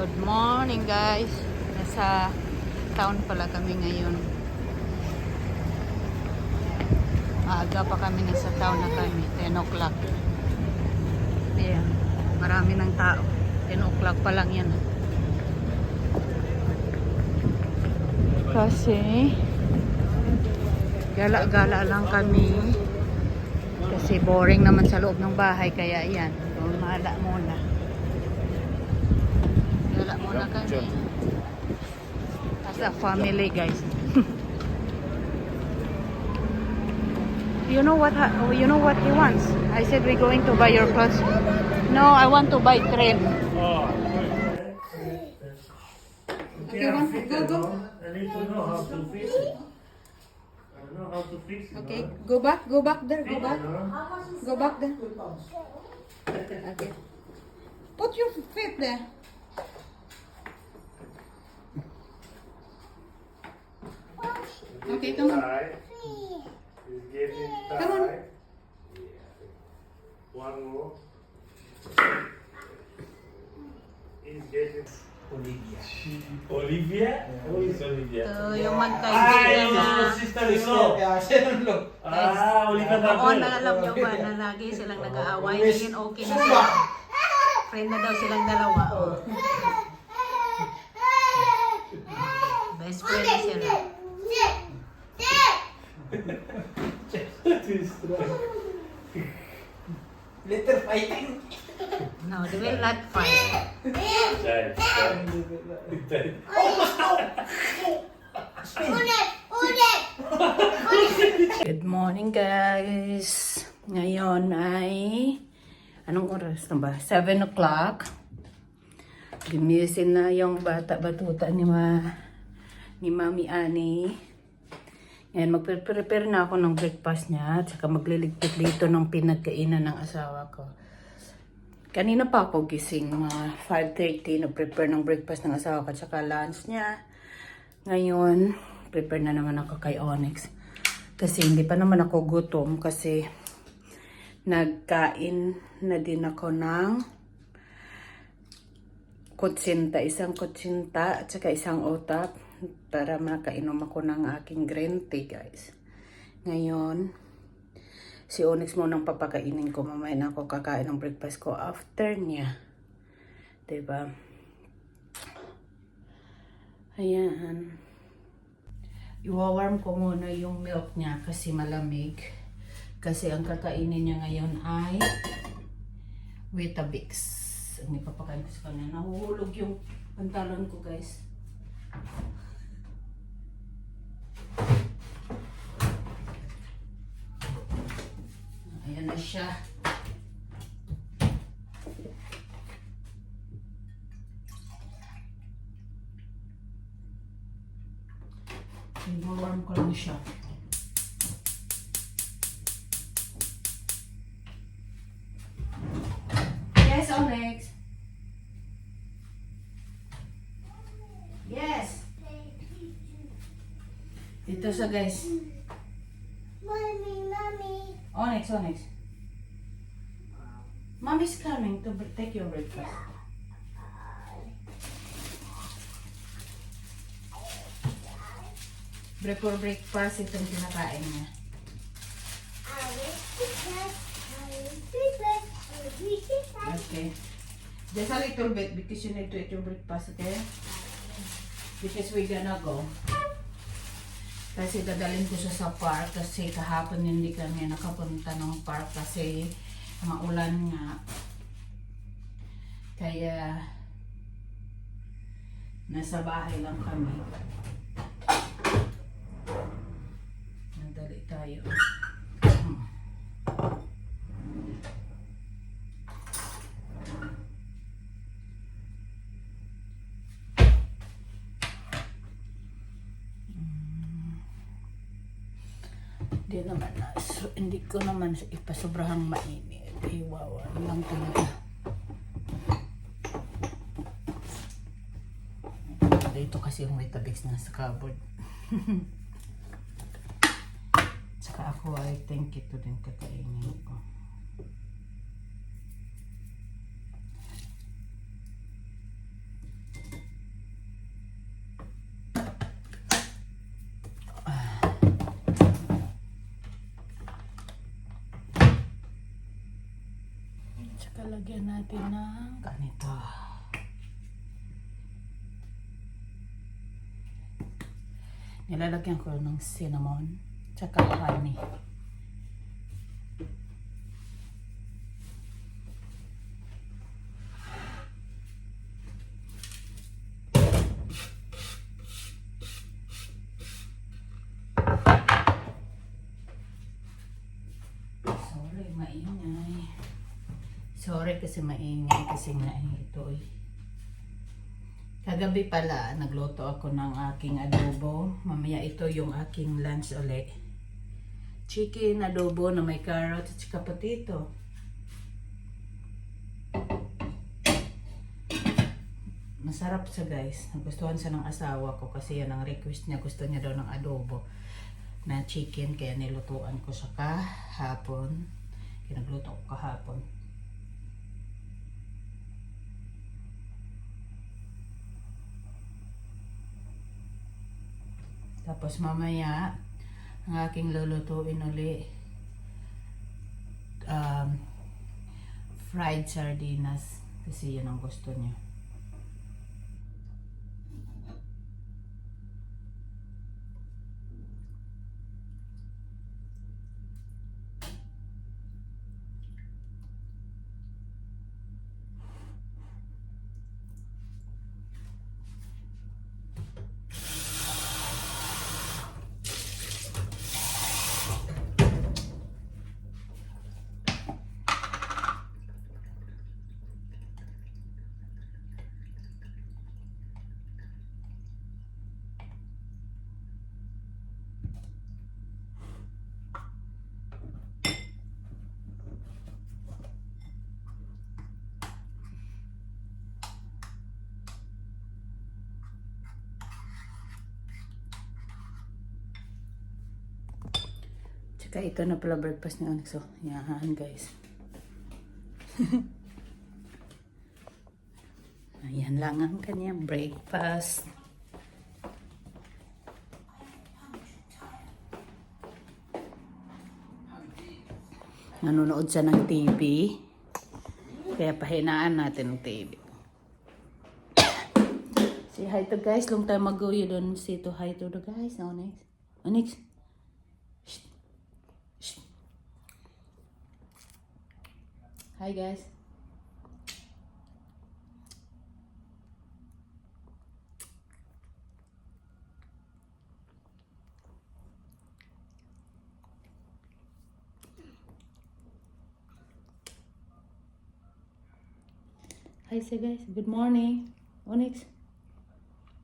Good morning guys. Nasa town pala kami ngayon. Maaga pa kami nasa town na kami. 10 o'clock. Ayan. Marami ng tao. 10 o'clock pa lang yan. Kasi gala-gala lang kami. Kasi boring naman sa loob ng bahay. Kaya yan. Gumala muna. Gala muna kami. As a family guys. you know what ha- you know what he wants? I said we're going to buy your clothes. No, I want to buy cream. Oh. Okay, one, go, go. I need to know how to fix it. I don't know how to fix it. Okay, go back, go back there, go back. Go back there. Okay. Put your feet there. Okay, come on. Tight. It's getting tight. Come on. One more. It's getting. Olivia. Olivia? Who is Olivia? Ito yung Ah, magkaibigan it's na your sister-in-law. Ah, Olivia Oo, Dabel. naalam nyo ba na lagi silang nag-aaway. Ngayon okay na sila. Friend na daw silang dalawa. Oh. Later fighting. No, they will not fight. Child, child. Child. Good morning guys. Ngayon ay anong oras na ba? 7 o'clock. Gimisin na yung bata-batuta ni ma ni Mami Ani. Ngayon magpe-prepare na ako ng breakfast niya at saka magliligpit dito ng pinagkainan ng asawa ko. Kanina pa ako gising, mga 5.30, nag-prepare ng breakfast ng asawa ko at saka lunch niya. Ngayon, prepare na naman ako kay Onyx. Kasi hindi pa naman ako gutom kasi nagkain na din ako ng kutsinta, isang kutsinta at saka isang otap para makainom ako ng aking green tea guys. Ngayon, si Onyx mo nang papakainin ko. Mamaya na ako kakain ng breakfast ko after niya. ba? Ayan. Iwawarm ko muna yung milk niya kasi malamig. Kasi ang kakainin niya ngayon ay Weetabix. Ang ipapakain ko sa kanya. Nahuhulog yung pantalon ko guys. Ayan na siya. Iwawarm ko lang siya. Yes, Onyx. Yes. Dito siya guys. Mommy, mommy. Onyx, Onyx. Mommy's coming to take your breakfast. Before breakfast, itong kinakain niya. Okay. Just a little bit because you need to eat your breakfast, okay? Because we're gonna go. Kasi dadalhin ko siya sa park kasi kahapon hindi kami nakapunta ng park kasi maulan nga. Kaya nasa bahay lang kami. Nandali tayo. Hindi naman na, so, hindi ko naman ipasobrahang mainit. Iwawa lang talaga. Dito kasi yung Weetabix na sa cupboard. Tsaka ako I think ito din kakainin ko. Lagyan natin ng ganito. Nilalagyan ko ng cinnamon tsaka honey. Kasi maingay kasi nga ito eh. Kagabi pala, nagluto ako ng aking adobo. Mamaya ito yung aking lunch uli. Chicken adobo na may carrot at saka potato. Masarap siya guys. Nagustuhan siya ng asawa ko kasi yan ang request niya. Gusto niya daw ng adobo na chicken kaya nilutuan ko siya kahapon. Kinagluto ko kahapon. Tapos mamaya, ang aking lulutuin uli, um, fried sardinas. Kasi yun ang gusto niya. Tsaka ito na pala breakfast ni Onyx. So, yan guys. Ayan lang ang kanyang breakfast. Nanonood siya ng TV. Kaya pahinaan natin ng TV. Say hi to guys. Long time ago you don't say to hi to the guys. Onyx. Onyx. Hi guys. Hi, say guys. Good morning. Onyx.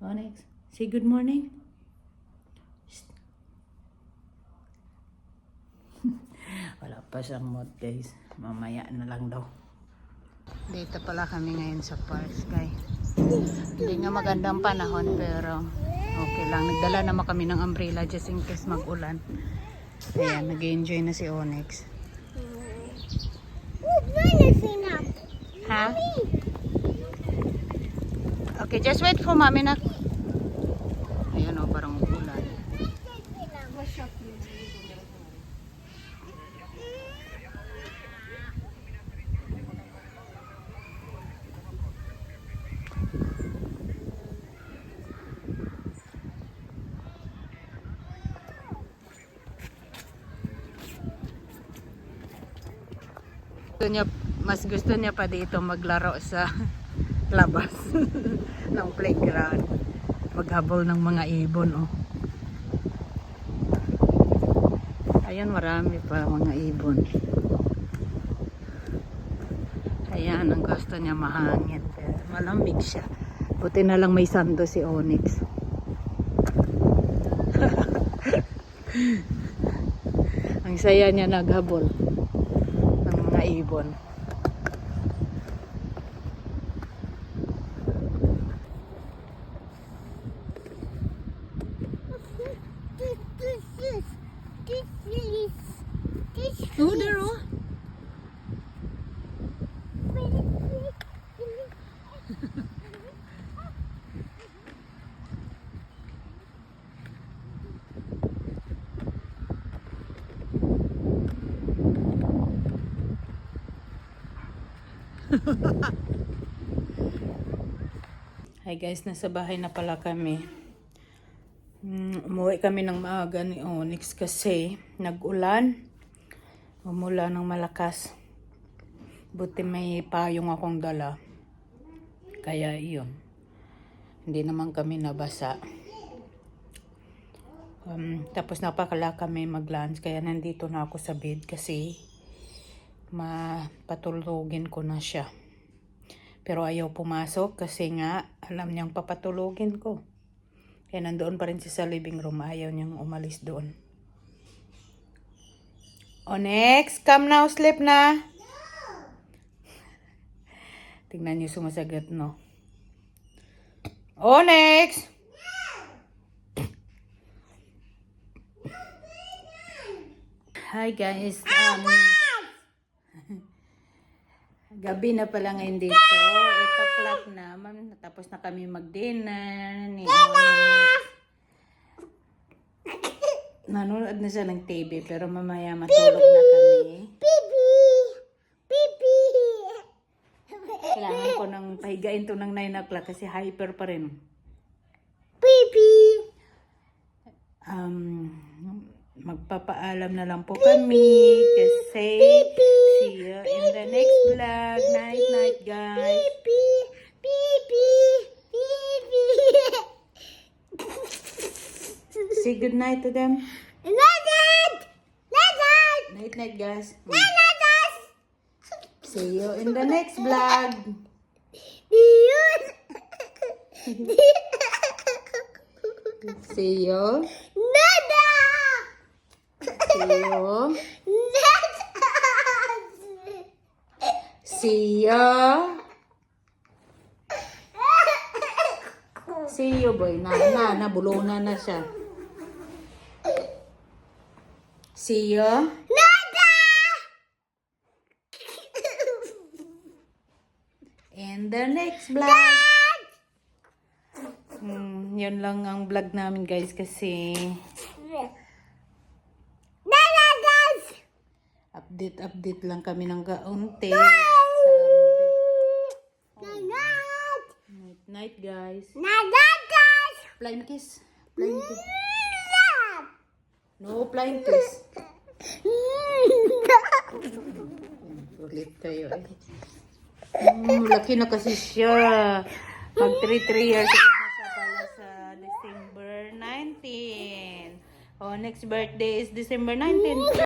Onyx. Say good morning. Pa siyang mood guys. Mamaya na lang daw. Dito pala kami ngayon sa parks guys. Hindi nga magandang panahon pero okay lang. Nagdala naman kami ng umbrella just in case mag-ulan. Ayan, nag-enjoy na si Onyx. Ha? Okay, just wait for mami na. Ayan o, parang Gusto niya, mas gusto niya pa dito maglaro sa labas ng playground. Maghabol ng mga ibon, oh. Ayan, marami pa mga ibon. Ayan, ang gusto niya mahangin. Malamig siya. Buti na lang may sando si Onyx. ang saya niya naghabol mga ibon. This, this, this, this, this, this, Oh, there oh. Hi guys, nasa bahay na pala kami. Mm, umuwi kami ng maaga ni Onyx kasi nag-ulan. Umula ng malakas. Buti may payong akong dala. Kaya iyon. Hindi naman kami nabasa. Um, tapos napakala kami mag-lunch kaya nandito na ako sa bed kasi mapatulogin ko na siya. Pero ayaw pumasok kasi nga alam niyang papatulogin ko. Kaya nandoon pa rin siya sa living room. Ayaw niyang umalis doon. Onyx, come now, sleep na. Tingnan niyo sumasagot, no? Onyx! Hi guys. Um, gabi na pala ngayon dito. 8 o'clock na. Ma'am, Tapos na kami mag-dinner. Ni. Nanonood na siya ng TV pero mamaya matulog na kami. Pipi! Pipi! Kailangan ko nang pahigain to ng 9 o'clock kasi hyper pa rin. Pipi! Um, magpapaalam na lang po kami kasi see you in the next vlog. Night night guys. Say good night to them. Nazad! Nazad! Night night guys. Nazad! See you in the next vlog. See you. Nada! See you. See you boy. Na na nabulunan na siya. See you. Nada! In the next vlog. Hmm, yun lang ang vlog namin guys kasi update update lang kami ng kaunti. Nanad! Night night guys. Nanagas! Flying kiss. Flying kiss. No flying kiss. Ulit tayo eh. Hmm, laki na kasi siya. Mag 3-3 years old na siya pala sa December 19. Oh, next birthday is December 19.